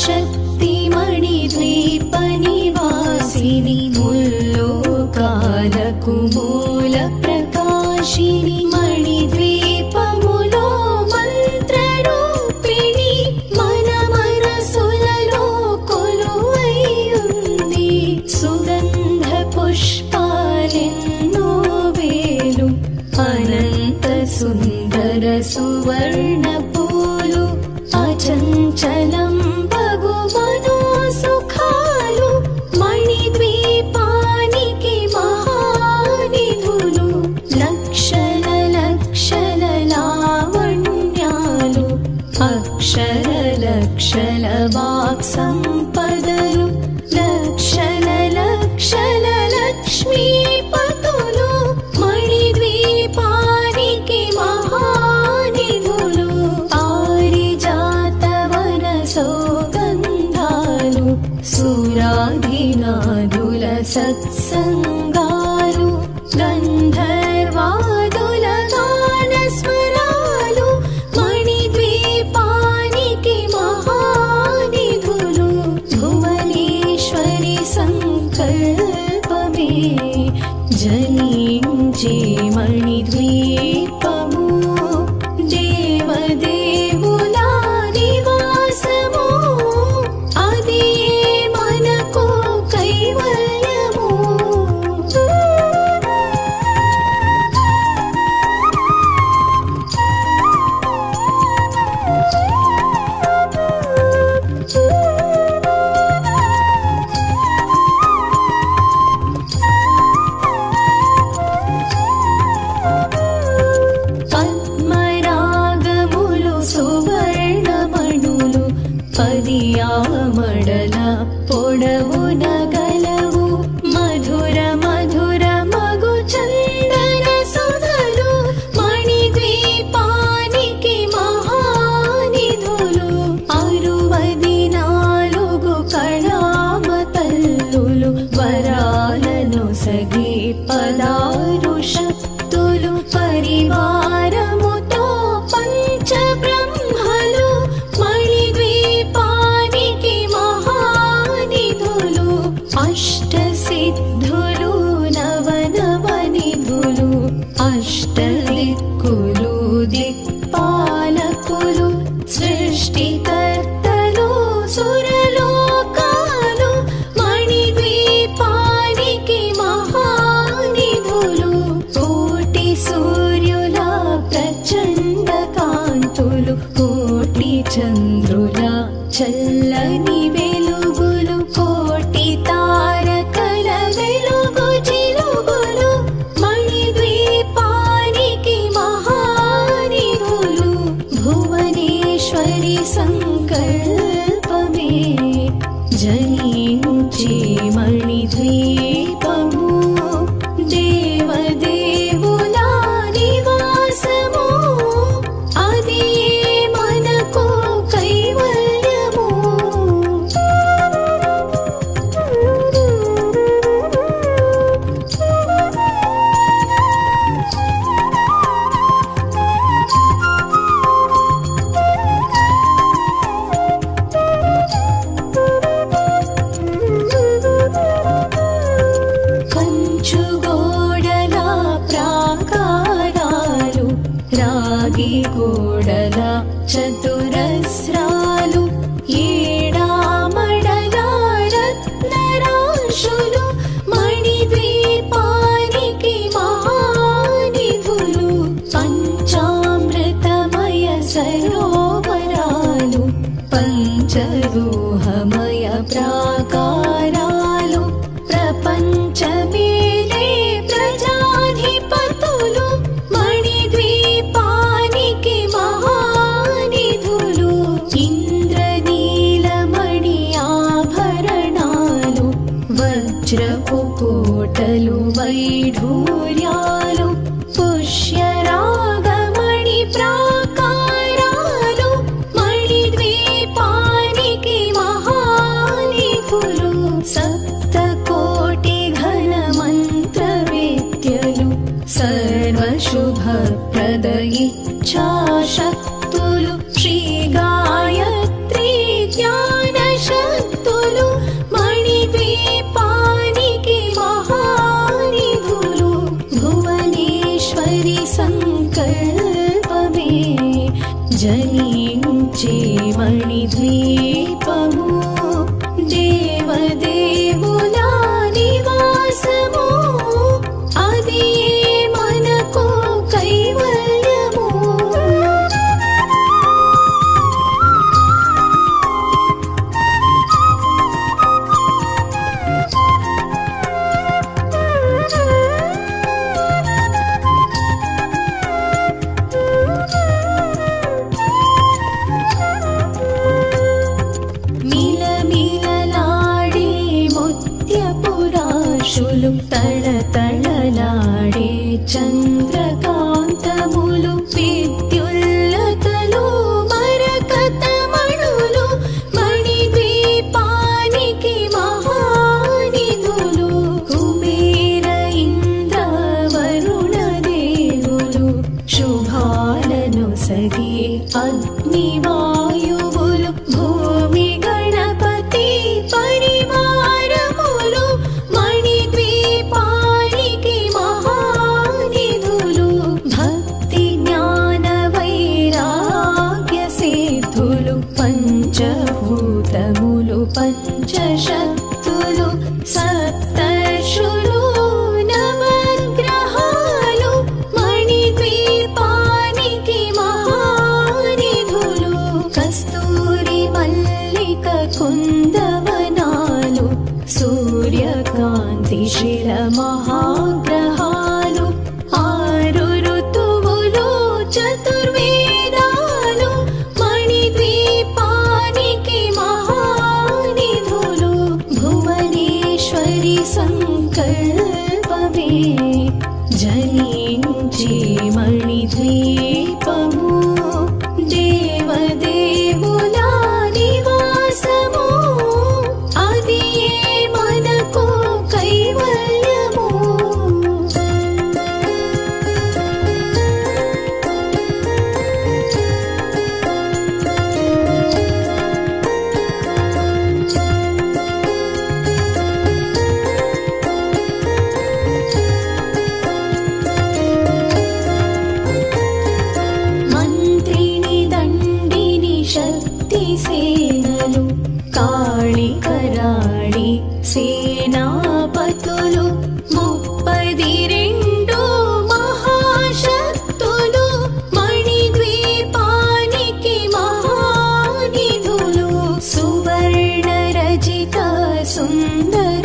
शक्तिमणिद्वीपनिवासिनि मुल्लोकालकुमूलप्रकाशिनि मणिद्वीपमुलो मन्त्ररूपिणि मनमरसुललो कोलुवयुन्दि सुगन्धपुष्पालिन्नो वेलु अनन्तसुन्दरसुवर्णपूलु अचञ्चल सत्य लगे पदारुष तुलु परिवार காஞ்சி மணி தீ చరూహమయ ప్రాకారాలు ప్రపంచమే. జనించే మణిద్వీపము దేవదే చంద్రకాంతములు విద్యుల్లతలు మరకత మణులు మణి దీపానికి మహానిధులు కుబేర ఇంద్ర వరుణ దేవులు శుభాలను సగే అగ్నివా వే జలించి మణిద్వీపము దేవదే சுந்தர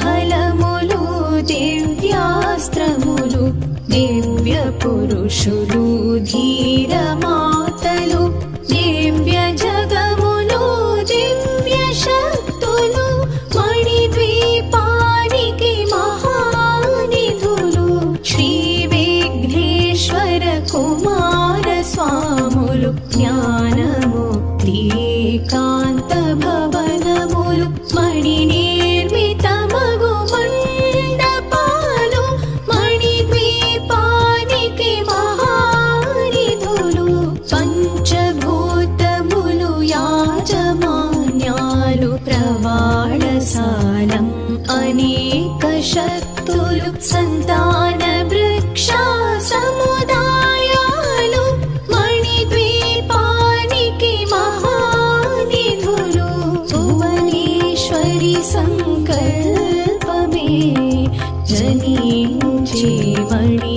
ఫలములు దివ్యాస్త్రములు దివ్య పురుషులు ధీర మాతలు దివ్య జగములు దివ్య శక్తి జనించే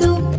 都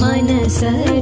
मनसर